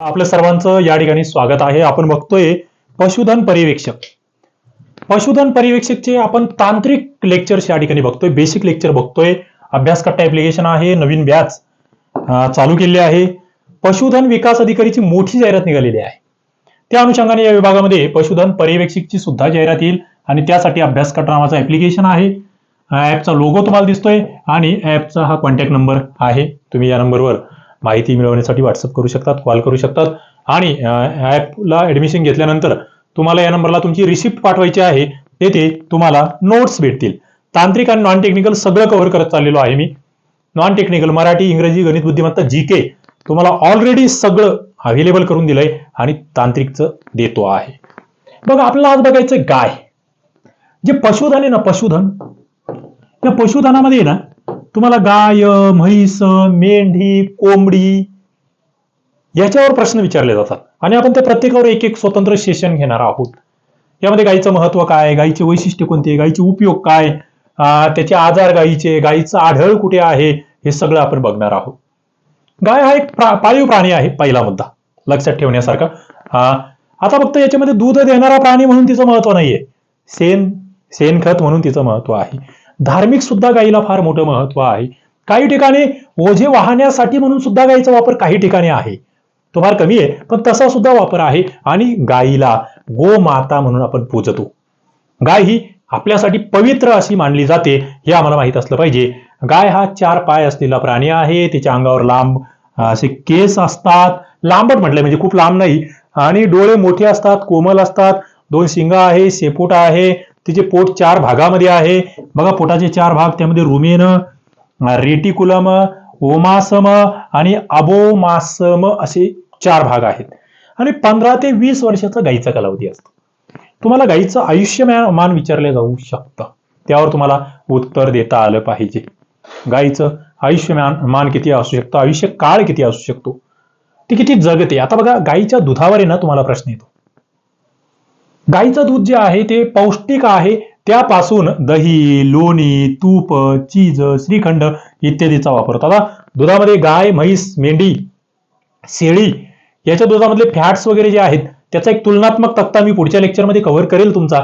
आपलं सर्वांचं या ठिकाणी स्वागत आहे. आपण बघतोय पशुधन पर्यवेक्षक. पशुधन पर्यवेक्षकचे आपण तांत्रिक लेक्चर्स या ठिकाणी बघतोय. बेसिक लेक्चर बघतोय. अभ्यास कट्टा ऍप्लिकेशन आहे. नवीन बॅच चालू केली आहे. पशुधन विकास अधिकारीची मोठी जाहिरात निघालेली आहे. त्या अनुषंगाने या विभागामध्ये पशुधन पर्यवेक्षकची सुद्धा जाहिरात येईल आणि त्यासाठी अभ्यास कट्टा नावाचं ऍप्लिकेशन आहे. ऍपचा लोगो तुम्हाला दिसतोय आणि ऍपचा हा कॉन्टॅक्ट नंबर आहे. तुम्ही या नंबरवर माहिती मिळवण्यासाठी व्हॉट्सअप करू शकतात कॉल करू शकतात. आणि ॲपला ऍडमिशन घेतल्यानंतर तुम्हाला या नंबरला तुमची रिसिप्ट पाठवायची आहे. तेथे तुम्हाला नोट्स भेटतील. तांत्रिक आणि नॉन टेक्निकल सगळं कव्हर करत चाललेलो आहे मी. नॉन टेक्निकल मराठी इंग्रजी गणित बुद्धिमत्ता जी के तुम्हाला ऑलरेडी सगळं अवेलेबल करून दिलंय आणि तांत्रिकचं देतो आहे. बघा आपल्याला आज बघायचं गाय. जे पशुधन आहे ना पशुधन. या पशुधनामध्ये ना तुम्हाला गाय म्हैस मेंढी कोंबडी याच्यावर प्रश्न विचारले जातात. आणि आपण त्या प्रत्येकावर एक एक स्वतंत्र सेशन घेणार आहोत. यामध्ये गायीचं महत्त्व काय गायीचे वैशिष्ट्य कोणते गायीचे उपयोग काय त्याचे आजार गायीचे गायीचं आढळ कुठे आहे हे सगळं आपण बघणार आहोत. गाय हा एक प्रा- पाळीव प्राणी आहे पहिला मुद्दा. लक्षात ठेवण्यासारखा. आता फक्त याच्यामध्ये दूध देणारा प्राणी म्हणून तिचं महत्त्व नाहीये. शेण शेणखत म्हणून तिचं महत्त्व आहे. धार्मिक सुद्धा गायीला फार मोठं महत्त्व आहे. काही ठिकाणी ओझे वाहण्यासाठी म्हणून सुद्धा गायीचा वापर काही ठिकाणी आहे. तो फार कमी आहे पण तसा सुद्धा वापर आहे आणि गायीला गोमाता म्हणून आपण पूजतो. गाय ही आपल्यासाठी पवित्र अशी मानली जाते हे आम्हाला माहीत असलं पाहिजे. गाय हा चार पाय असलेला प्राणी आहे तिच्या अंगावर लांब असे केस असतात. लांबट म्हटलंय म्हणजे खूप लांब नाही. आणि डोळे मोठे असतात कोमल असतात. दोन शिंग आहे शेपूट आहे. तिचे पोट चार भागामध्ये आहे. बघा पोटाचे चार भाग त्यामध्ये रुमेन रेटिकुलम ओमासम आणि अबोमासम असे चार भाग आहेत. आणि पंधरा ते वीस वर्षाचा गाईचा कालावधी असतो. तुम्हाला गाईचं आयुष्यमान मान विचारले जाऊ शकतं. त्यावर तुम्हाला उत्तर देता आलं पाहिजे. गायीचं आयुष्यमान मान किती असू शकतं? आयुष्य काळ किती असू शकतो? ती किती जगते? आता बघा गाईच्या दुधावर आहे ना तुम्हाला प्रश्न येतो. गाईचं दूध जे आहे ते पौष्टिक आहे. त्यापासून दही लोणी तूप चीज श्रीखंड इत्यादीचा वापर. होतो आता दुधामध्ये गाय म्हैस मेंढी शेळी याच्या दुधामधले फॅट्स वगैरे जे आहेत त्याचा एक तुलनात्मक तक्ता मी पुढच्या लेक्चरमध्ये कव्हर करेल तुमचा.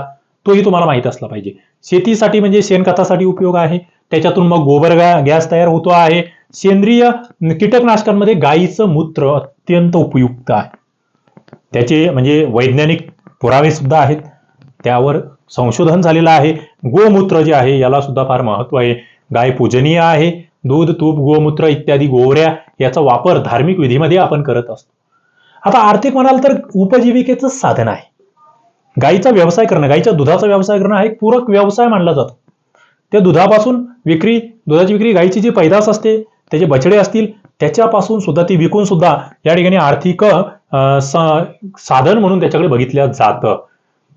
तोही तुम्हाला माहीत असला पाहिजे. शेतीसाठी म्हणजे शेणखतासाठी उपयोग आहे. त्याच्यातून मग गोबर गॅस तयार होतो आहे. सेंद्रिय कीटकनाशकांमध्ये गायीचं मूत्र अत्यंत उपयुक्त आहे. त्याचे म्हणजे वैज्ञानिक पुरावे सुद्धा आहेत. त्यावर संशोधन झालेलं आहे. गोमूत्र जे आहे याला सुद्धा फार महत्त्व आहे. गाय पूजनीय आहे. दूध तूप गोमूत्र इत्यादी गोवऱ्या याचा वापर धार्मिक विधीमध्ये आपण करत असतो. आता आर्थिक म्हणाल तर उपजीविकेचं साधन आहे. गायीचा व्यवसाय करणं गायीच्या दुधाचा व्यवसाय करणं हा एक पूरक व्यवसाय मानला जातो. त्या दुधापासून विक्री दुधाची विक्री गायीची जी पैदास असते त्याचे बछडे असतील त्याच्यापासून सुद्धा ती विकून सुद्धा या ठिकाणी आर्थिक साधन म्हणून त्याच्याकडे बघितलं जातं.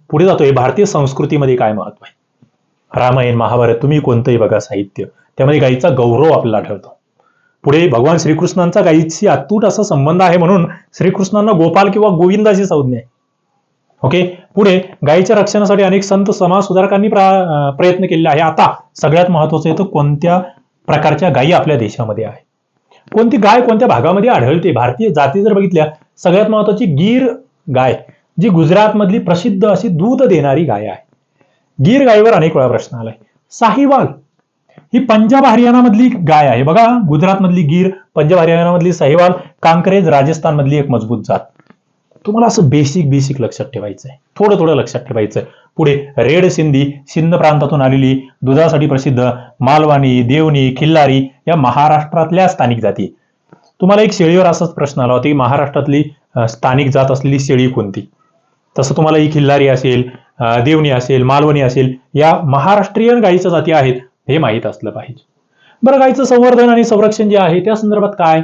पुढे जातोय भारतीय संस्कृतीमध्ये काय महत्त्व आहे? रामायण महाभारत तुम्ही कोणतंही बघा साहित्य. त्यामध्ये गायीचा गौरव आपल्याला आढळतो. पुढे भगवान श्रीकृष्णांचा गायीशी अतूट असा संबंध आहे म्हणून श्रीकृष्णांना गोपाल किंवा गोविंदाची संज्ञा आहे. ओके? पुढे गायीच्या रक्षणासाठी अनेक संत समाज सुधारकांनी प्रा- प्रयत्न केलेले आहे. आता सगळ्यात महत्वाचं येतं कोणत्या प्रकारच्या गायी आपल्या देशामध्ये आहे कोणती गाय कोणत्या भागामध्ये आढळते? भारतीय जाती जर बघितल्या सगळ्यात महत्वाची गीर गाय जी गुजरातमधली प्रसिद्ध अशी दूध देणारी गाय आहे. गीर गायीवर अनेक वेळा प्रश्न आलाय. साहिवाल ही पंजाब हरियाणामधली गाय आहे. बघा गुजरातमधली गीर पंजाब हरियाणामधली साहिवाल कांकरेज राजस्थानमधली एक मजबूत जात. तुम्हाला असं बेसिक बेसिक लक्षात ठेवायचं आहे थोडं थोडं लक्षात ठेवायचं आहे पुढे रेड सिंधी सिंध प्रांतातून आलेली दुधासाठी प्रसिद्ध मालवाणी देवणी खिल्लारी या महाराष्ट्रातल्या स्थानिक जाती. तुम्हाला एक शेळीवर असाच प्रश्न आला होता की महाराष्ट्रातली स्थानिक जात असलेली शेळी कोणती? तसं तुम्हाला ही खिल्लारी असेल देवणी असेल मालवणी असेल या महाराष्ट्रीयन गायीच्या जाती आहेत हे माहीत असलं पाहिजे. बरं गायीचं संवर्धन आणि संरक्षण जे आहे त्या संदर्भात काय?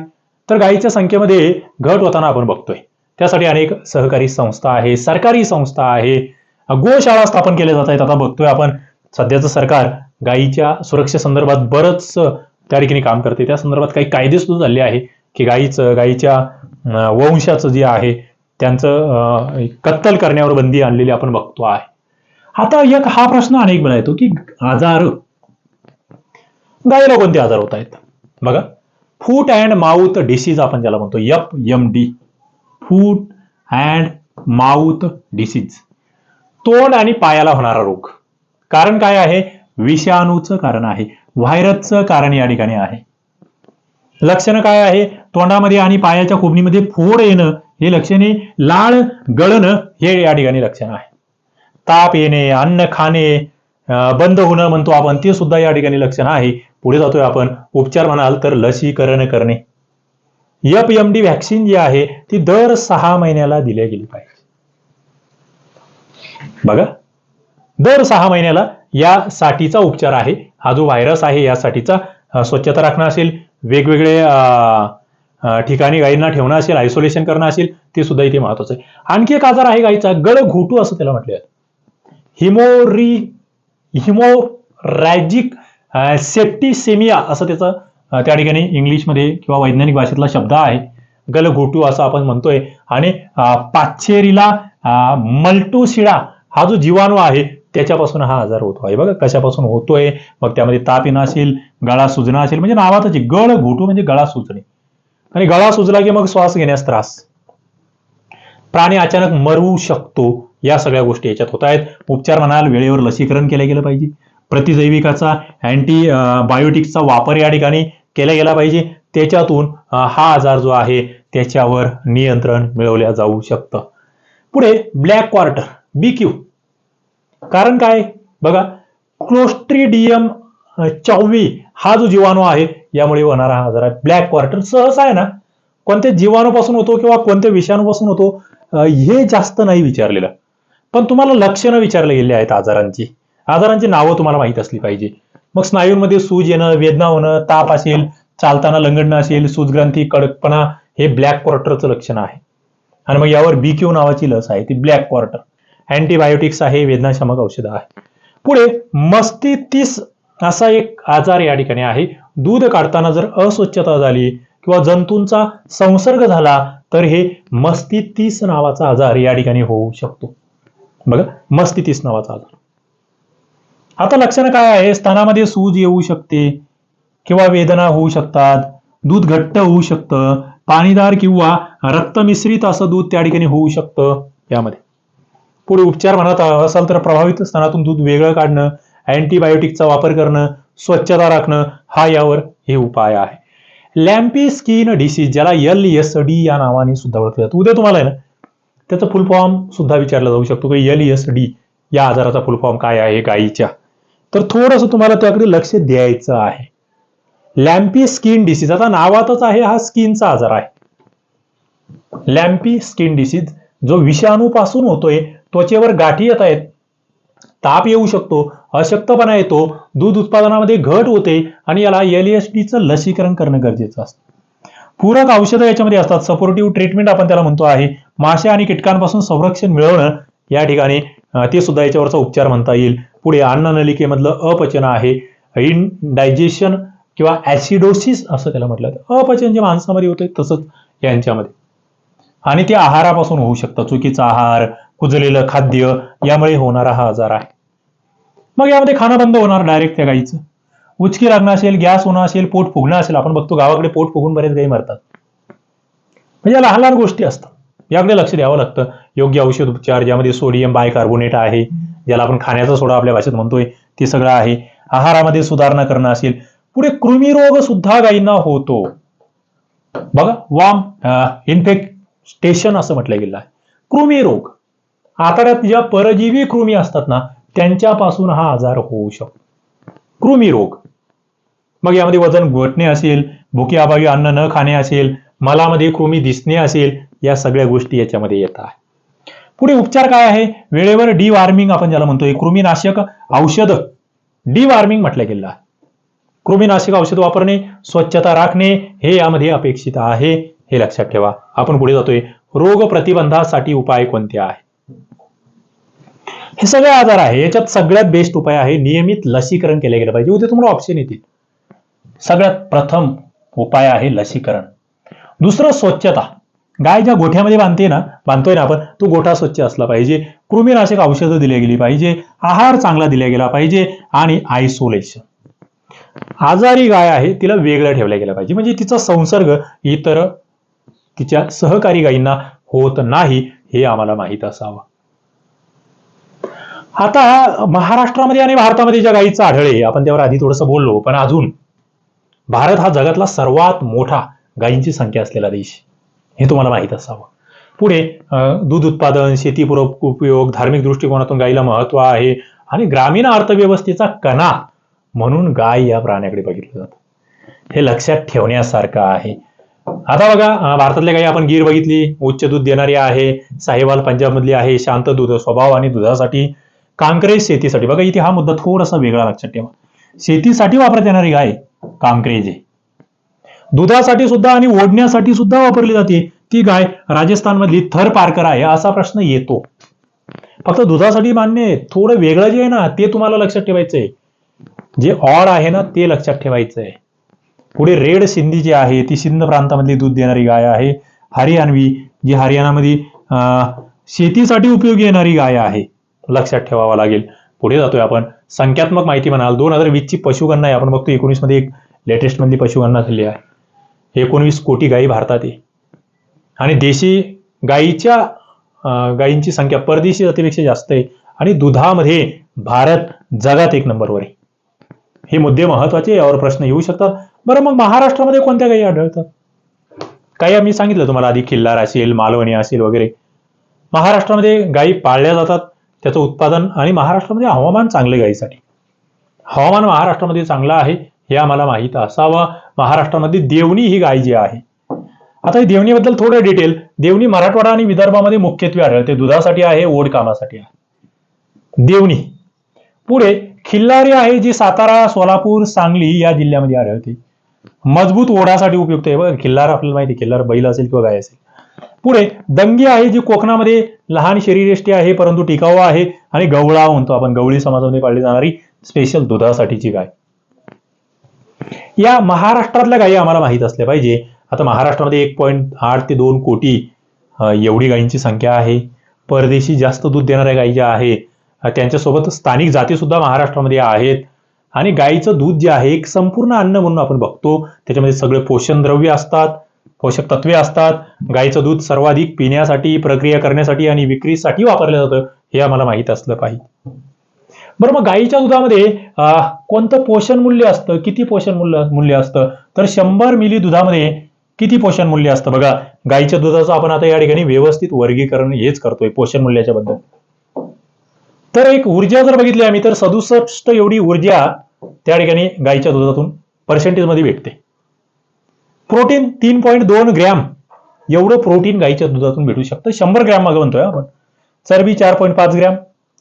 तर गायीच्या संख्येमध्ये घट होताना आपण बघतोय. त्यासाठी अनेक सहकारी संस्था आहे सरकारी संस्था आहे. गोशाळा स्थापन केल्या जात आहेत. आता बघतोय आपण सध्याचं सरकार गायीच्या सुरक्षेसंदर्भात बरंच त्या ठिकाणी काम करते. त्या संदर्भात काही कायदे सुद्धा झाले आहे की गायीचं गायीच्या वंशाचं जे आहे त्यांचं कत्तल करण्यावर बंदी आणलेली आपण बघतो आहे. आता एक हा प्रश्न अनेक वेळा येतो की आजार गायीला कोणते आजार होत आहेत? बघा फूट अँड माउथ डिसीज आपण ज्याला म्हणतो F M D foot and mouth disease तोंड आणि पायाला होणारा रोग. कारण काय आहे? विषाणूचं कारण आहे. व्हायरसचं कारण या ठिकाणी आहे. लक्षणं काय आहे? तोंडामध्ये आणि पायाच्या कोबणीमध्ये फोड येणं हे लक्षणे लाळ गळणं हे या ठिकाणी लक्षण आहे. ताप येणे अन्न खाणे बंद होणं म्हणतो आपण ते सुद्धा या ठिकाणी लक्षण आहे. पुढे जातोय आपण. उपचार म्हणाल तर लसीकरण करणे. एफ एम डी व्हॅक्सिन जी आहे ती दर सहा महिन्याला दिली गेली पाहिजे. बघा. दर सहा महिन्याला यासाठीचा उपचार आहे. हा जो व्हायरस आहे यासाठीचा स्वच्छता राखणं असेल वेगवेगळे ठिकाणी गायींना ठेवणं असेल आयसोलेशन करणं असेल ते सुद्धा इथे महत्वाचं आहे. आणखी एक आजार आहे गायीचा गळघोटू असं त्याला म्हटलं जातं. हिमोरी हिमोरॅजिक सेप्टिसेमिया असं त्याचं त्या ठिकाणी इंग्लिशमध्ये किंवा वैज्ञानिक भाषेतला शब्द आहे. गलघोटू असं आपण म्हणतोय. आणि पाचेरीला मल्टोशिडा हा जो जीवाणू आहे त्याच्यापासून हा आजार होतो. आहे बघा कशापासून होतोय. मग त्यामध्ये ताप येणं असेल गळा सुजणं असेल म्हणजे नावातच गळ घोटू म्हणजे गळा सुजणे. आणि गळा सुजला की मग श्वास घेण्यास त्रास. प्राणी अचानक मरू शकतो या सगळ्या गोष्टी याच्यात होत आहेत. उपचार म्हणाल वेळेवर लसीकरण केलं गेलं पाहिजे. प्रतिजैविकाचा अँटी बायोटिक्सचा वापर या ठिकाणी केला गेला पाहिजे. त्याच्यातून हा आजार जो आहे त्याच्यावर नियंत्रण मिळवल्या जाऊ शकतं. पुढे ब्लॅक क्वार्टर बी क्यू कारण काय? बघा क्लोस्ट्रिडियम चौवी हा जो जीवाणू आहे यामुळे होणारा हा आजार आहे. ब्लॅक क्वार्टर सहसा आहे ना कोणत्या जीवाणूपासून होतो किंवा कोणत्या विषाणूपासून होतो हे जास्त नाही विचारलेलं. पण तुम्हाला लक्षणं विचारले गेले आहेत आजारांची. आजारांची नावं तुम्हाला माहीत असली पाहिजे. मग स्नायूंमध्ये सूज येणं वेदना होणं ताप असेल चालताना लंगडणं असेल सूजग्रंथी कडकपणा हे ब्लॅक क्वार्टरचं लक्षण आहे. आणि मग यावर बी क्यू नावाची लस आहे ती ब्लॅक क्वार्टर. अँटीबायोटिक्स आहे वेदनाशामक औषध आहे. पुढे मस्तितीस असा एक आजार या ठिकाणी आहे. दूध काढताना जर अस्वच्छता झाली किंवा जंतूंचा संसर्ग झाला तर हे मस्तितीस नावाचा आजार या ठिकाणी होऊ शकतो. बघा मस्तितीस नावाचा आजार. आता लक्षणं काय आहे? स्तनामध्ये सूज येऊ शकते किंवा वेदना होऊ शकतात दूध घट्ट होऊ शकतं पाणीदार किंवा रक्तमिश्रित असं दूध त्या ठिकाणी होऊ शकतं यामध्ये. पुढे उपचार म्हणत असाल तर प्रभावित स्तनातून दूध वेगळं काढणं अँटीबायोटिकचा वापर करणं स्वच्छता राखणं हा यावर हे उपाय आहे. लॅम्पी स्किन डिसीज ज्याला एल एस डी या नावाने सुद्धा ओळखलं जातं. उद्या तुम्हाला आहे ना त्याचा फुल फॉर्म सुद्धा विचारला जाऊ शकतो. की एल एस डी या आजाराचा फुल फॉर्म काय आहे गायीच्या तर थोडंसं तुम्हाला त्याकडे लक्ष द्यायचं आहे. लॅम्पी स्किन डिसीज आता नावातच आहे हा स्किनचा आजार आहे. लॅम्पी स्किन डिसीज जो विषाणूपासून होतोय त्वचेवर गाठी येत आहेत ताप येऊ शकतो अशक्तपणा येतो दूध उत्पादनामध्ये घट होते आणि याला एल एस डीचं लसीकरण करणं गरजेचं असतं. पूरक औषधं याच्यामध्ये असतात. सपोर्टिव्ह ट्रीटमेंट आपण त्याला म्हणतो आहे. मासे आणि कीटकांपासून संरक्षण मिळवणं या ठिकाणी ते सुद्धा याच्यावरचा उपचार म्हणता येईल. पुढे अन्ननलिकेमधलं अपचन आहे. इन डायजेशन किंवा ऍसिडोसिस असं त्याला म्हटलं जातं. अपचन जे माणसामध्ये होतं तसंच यांच्यामध्ये. आणि ते आहारापासून होऊ शकतं. चुकीचा आहार कुजलेलं खाद्य यामुळे होणारा हा आजार आहे. मग यामध्ये खाणं बंद होणार डायरेक्ट त्या गाईचं. उचकी लागणं असेल गॅस होणं असेल पोट फुगणं असेल. आपण बघतो गावाकडे पोट फुगून बरेच गाई मरतात. म्हणजे लहान लहान गोष्टी असतात. याकडे लक्ष द्यावं लागतं. योग्य औषध उपचार ज्यामध्ये सोडियम बायकार्बोनेट आहे ज्याला आपण खाण्याचा सोडा आपल्या भाषेत म्हणतोय ते सगळं आहे. आहारामध्ये सुधारणा करणं असेल. पुढे कृमीरोग सुद्धा गायींना होतो. बघा वाम इन्फेक्टेशन असं म्हटलं गेलं आहे. कृमीरोग. आतड्यात ज्या परजीवी कृमी असतात ना त्यांच्यापासून हा आजार होऊ शकतो. कृमीरोग. मग यामध्ये वजन घटणे असेल भुके अभावी अन्न न खाणे असेल मलामध्ये कृमी दिसणे असेल या सगळ्या गोष्टी याच्यामध्ये येत आहे पुढे उपचार काय आहे? वेळेवर डी वॉर्मिंग आपण ज्याला म्हणतोय कृमीनाशक औषध. डी वॉर्मिंग म्हटलं गेलं. आहे कृमीनाशक औषध वापरणे स्वच्छता राखणे हे यामध्ये अपेक्षित आहे. हे लक्षात ठेवा. आपण पुढे जातोय. रोग प्रतिबंधासाठी उपाय कोणते आहे हे सगळे आजार आहे. याच्यात सगळ्यात बेस्ट उपाय आहे नियमित लसीकरण केले गेलं पाहिजे. उद्या तुम्हाला ऑप्शन येतील. सगळ्यात प्रथम उपाय आहे लसीकरण. दुसरं स्वच्छता. गाय ज्या गोठ्यामध्ये बांधते ना बांधतोय ना आपण तो गोठा स्वच्छ असला पाहिजे. कृमीनाशक औषधं दिली गेली पाहिजे. आहार चांगला दिला गेला पाहिजे आणि आयसोलेशन आजारी गाय आहे तिला वेगळं ठेवलं गेलं पाहिजे. म्हणजे तिचा संसर्ग इतर तिच्या सहकारी गायींना होत नाही हे आम्हाला माहीत असावं. आता महाराष्ट्रामध्ये आणि भारतामध्ये ज्या गायीचं आढळे आपण त्यावर आधी थोडंसं बोललो पण अजून भारत हा जगातला सर्वात मोठा गायींची संख्या असलेला देश हे तुम्हाला माहीत असावं. पुढे दूध उत्पादन शेतीपूरक उपयोग धार्मिक दृष्टिकोनातून गायीला महत्त्व आहे आणि ग्रामीण अर्थव्यवस्थेचा कणा म्हणून गाय या प्राण्याकडे बघितलं जातं. हे लक्षात ठेवण्यासारखं आहे. आता बघा भारतातल्या गायी आपण गीर बघितली उच्च दूध देणारी आहे साहिवाल पंजाबमधली आहे शांत दूध स्वभाव आणि दुधासाठी कांक्रेज शेतीसाठी. बघा इथे हा मुद्दा थोडासा वेगळा लक्षात ठेवा. शेतीसाठी वापरत येणारी गाय कांक्रेज आहे. दुधासाठी सुद्धा आणि ओढण्यासाठी सुद्धा वापरली जाते. ती गाय राजस्थानमधली थर पारकर आहे असा प्रश्न येतो. फक्त दुधासाठी मान्य आहे थोडं वेगळं जे आहे ना ते तुम्हाला लक्षात ठेवायचं आहे जे ऑड आहे ना ते लक्षात ठेवायचं आहे पुढे रेड सिंधी जी आहे ती सिंध प्रांतामधली दूध देणारी गाय आहे. हरियाणवी जी हरियाणामध्ये शेतीसाठी उपयोगी येणारी गाय आहे. लक्षात ठेवावं लागेल. पुढे जातोय आपण. संख्यात्मक माहिती म्हणाल दोन हजार वीसची पशुगणना आहे. आपण बघतो एकोणीसमध्ये एक लेटेस्टमधली पशुगणना झाली आहे. एकोणवीस कोटी गायी भारतात आहे. आणि देशी गायीच्या गाईंची गायींची संख्या परदेशी जातीपेक्षा जास्त आहे. आणि दुधामध्ये भारत जगात एक नंबरवर आहे. हे मुद्दे महत्त्वाचे यावर प्रश्न येऊ शकतात. बरं मग महाराष्ट्रामध्ये कोणत्या गायी आढळतात? काही आम्ही सांगितलं तुम्हाला आधी खिल्लार असेल मालवणी असेल वगैरे. महाराष्ट्रामध्ये गायी पाळल्या जातात. त्याचं उत्पादन आणि महाराष्ट्रामध्ये हवामान चांगले गायीसाठी. हवामान महाराष्ट्रामध्ये चांगलं आहे. हे आम्हाला माहीत असावं. महाराष्ट्रामध्ये देवणी ही गाय जी आहे. आता ही देवणीबद्दल थोडं डिटेल देवणी मराठवाडा आणि विदर्भामध्ये मुख्यत्वे आढळते. दुधासाठी आहे ओढ कामासाठी आहे. देवणी. पुढे खिल्लारी आहे जी सातारा सोलापूर सांगली या जिल्ह्यामध्ये आढळते. मजबूत ओढासाठी उपयुक्त आहे बघा. खिल्लार आपल्याला माहिती खिल्लार बैल असेल किंवा गाय असेल. पुढे दंगी आहे जी कोकणामध्ये लहान शरीरेष्टी आहे परंतु टिकाऊ आहे आणि गवळा म्हणतो आपण. गवळी समाजामध्ये पाळली जाणारी स्पेशल दुधासाठीची गाय. या महाराष्ट्रातल्या गायी आम्हाला माहीत असल्या पाहिजे. आता महाराष्ट्रामध्ये एक पॉईंट आठ ते दोन कोटी एवढी गायींची संख्या आहे. परदेशी जास्त दूध देणाऱ्या गायी ज्या आहे त्यांच्यासोबत स्थानिक जाती सुद्धा महाराष्ट्रामध्ये आहेत. आणि गायीचं दूध जे आहे एक संपूर्ण अन्न म्हणून आपण बघतो. त्याच्यामध्ये सगळे पोषण द्रव्य असतात पोषक तत्वे असतात. गायीचं दूध सर्वाधिक पिण्यासाठी प्रक्रिया करण्यासाठी आणि विक्रीसाठी वापरलं जातं हे आम्हाला माहीत असलं पाहिजे. बरं मग गायीच्या दुधामध्ये कोणतं पोषण मूल्य असतं? किती पोषण मूल्य मूल्य असतं? तर शंभर मिली दुधामध्ये किती पोषण मूल्य असतं? बघा गाईच्या दुधाचं आपण आता या ठिकाणी व्यवस्थित वर्गीकरण हेच करतोय पोषण मूल्याच्या बद्दल. तर एक ऊर्जा जर बघितली आम्ही तर सदुसष्ट एवढी ऊर्जा त्या ठिकाणी गायीच्या दुधातून पर्सेंटेजमध्ये भेटते. प्रोटीन तीन पॉईंट दोन ग्रॅम एवढं प्रोटीन गायीच्या दुधातून भेटू शकतं. शंभर ग्रॅम मागं म्हणतोय आपण. चरबी चार पॉईंट पाच ग्रॅम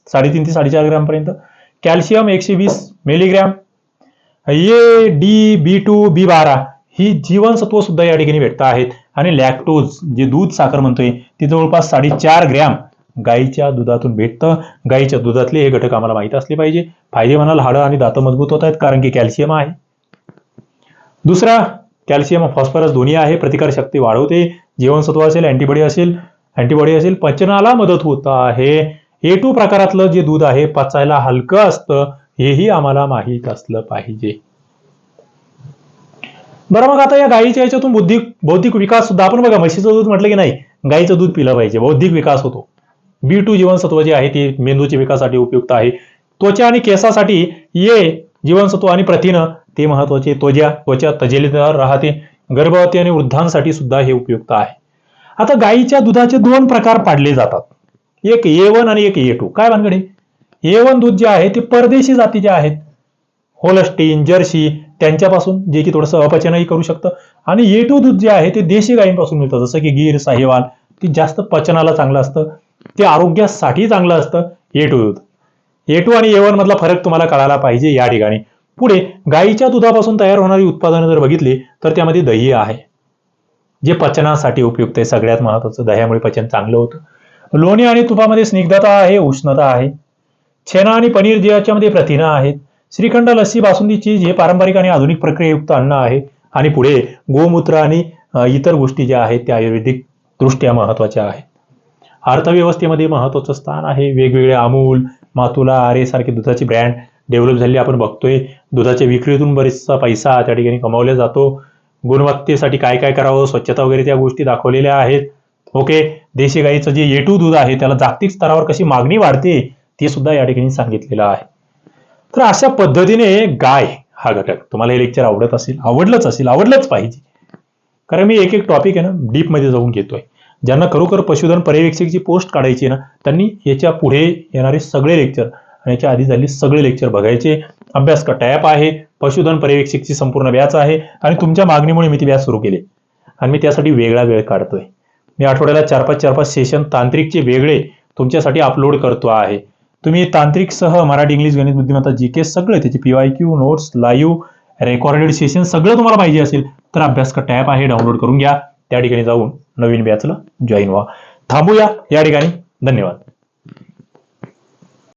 साडेतीन ते साडेचार ग्रॅम पर्यंत. कॅल्शियम एकशे वीस milligram A D B two B बारा ही जीवनसत्व सुद्धा या ठिकाणी भेटत आहेत. आणि लॅक्टोज जे दूध साखर म्हणतोय ती जवळपास साडेचार ग्रॅम गाईच्या दुधातून भेटतं. गाईच्या दुधातले हे घटक आम्हाला माहीत असले पाहिजे. फायदे म्हणाल हाडं आणि दातं मजबूत होत आहेत कारण की कॅल्शियम आहे. दुसरा कॅल्शियम फॉस्फरस दोन्ही आहे. प्रतिकार शक्ती वाढवते. जीवनसत्व असेल अँटीबॉडी असेल अँटीबॉडी असेल पचनाला मदत होत आहे. ए टू प्रकारातलं जे दूध आहे पचायला हलकं असतं हेही आम्हाला माहीत असलं पाहिजे. बरं मग आता या गायीच्या याच्यातून बुद्धिक बौद्धिक विकास सुद्धा आपण बघा म्हशीचं दूध म्हटलं की नाही गायीचं दूध पिलं पाहिजे बौद्धिक विकास होतो. बी टू जीवनसत्व जे आहे ते मेंदूच्या विकासासाठी उपयुक्त आहे. त्वचा आणि केसासाठी ये जीवनसत्व आणि प्रथिनं ते महत्त्वाचे त्वजा त्वचा तजेलेदार राहते. गर्भवती आणि वृद्धांसाठी सुद्धा हे उपयुक्त आहे. आता गायीच्या दुधाचे दोन प्रकार पाडले जातात. एक ए वन आणि एक ए टू काय भानगडे? ए वन दूध जे आहे ते परदेशी जाती जे आहेत. होलस्टीन जर्सी त्यांच्यापासून जे की थोडंसं अपचनही करू शकतं. आणि ए टू दूध जे आहे ते देशी गायींपासून मिळतं. जसं की गीर साहिवाल ते जास्त पचनाला चांगलं असतं. ते आरोग्यासाठी चांगलं असतं ए टू दूध. ए टू आणि ए वन मधला फरक तुम्हाला कळायला पाहिजे या ठिकाणी. पुढे गायीच्या दुधापासून तयार होणारी उत्पादनं जर बघितली तर त्यामध्ये दही आहे. जे पचनासाठी उपयुक्त आहे सगळ्यात महत्वाचं दह्यामुळे पचन चांगलं होतं. लोणी आणि तुपामध्ये स्निग्धता आहे उष्णता आहे. छेना आणि पनीर जे याच्यामध्ये प्रथिनं आहेत. श्रीखंड लस्सी बासुंदी चीज हे पारंपरिक आणि आधुनिक प्रक्रियायुक्त अन्न आहे. आणि पुढे गोमूत्र आणि इतर गोष्टी ज्या आहेत त्या आयुर्वेदिक दृष्ट्या महत्त्वाच्या आहेत. अर्थव्यवस्थेमध्ये महत्वाचं स्थान आहे. वेगवेगळे अमूल मातुला आरे सारखे दुधाचे ब्रँड डेव्हलप झाले आपण बघतोय. दुधाच्या विक्रीतून बरेचसा पैसा त्या ठिकाणी कमावला जातो. गुणवत्तेसाठी काय काय करावं स्वच्छता वगैरे त्या गोष्टी दाखवलेल्या आहेत. ओके? देशी गाईचं जे येटू दूध आहे त्याला जागतिक स्तरावर कशी मागणी वाढते ते सुद्धा या ठिकाणी सांगितलेलं आहे. तर अशा पद्धतीने गाय हा घटक तुम्हाला हे लेक्चर आवडत असेल आवडलंच असेल आवडलंच पाहिजे. कारण मी एक एक टॉपिक आहे ना डीपमध्ये जाऊन घेतोय. ज्यांना खरोखर पशुधन पर्यवेक्षकची पोस्ट काढायची आहे ना त्यांनी याच्यापुढे येणारे सगळे लेक्चर आणि याच्या आधी झाले सगळे लेक्चर बघायचे. अभ्यास का टॅप आहे पशुधन पर्यवेक्षकची संपूर्ण व्याच आहे आणि तुमच्या मागणीमुळे मी ती व्यास सुरू केली. आणि मी त्यासाठी वेगळा वेळ काढतोय. मी आठवड्याला चार पाच चार पाच सेशन तांत्रिकचे वेगळे तुमच्यासाठी अपलोड करतो आहे. तुम्ही तांत्रिकसह मराठी इंग्लिश गणित बुद्धिमत्ता जी के सगळे त्याचे P Y Q notes live recorded session सगळं तुम्हाला पाहिजे असेल तर अभ्यास का टॅप आहे डाउनलोड करून घ्या. त्या ठिकाणी जाऊन नवीन बॅचला जॉईन व्हा. थांबूया. या ठिकाणी धन्यवाद.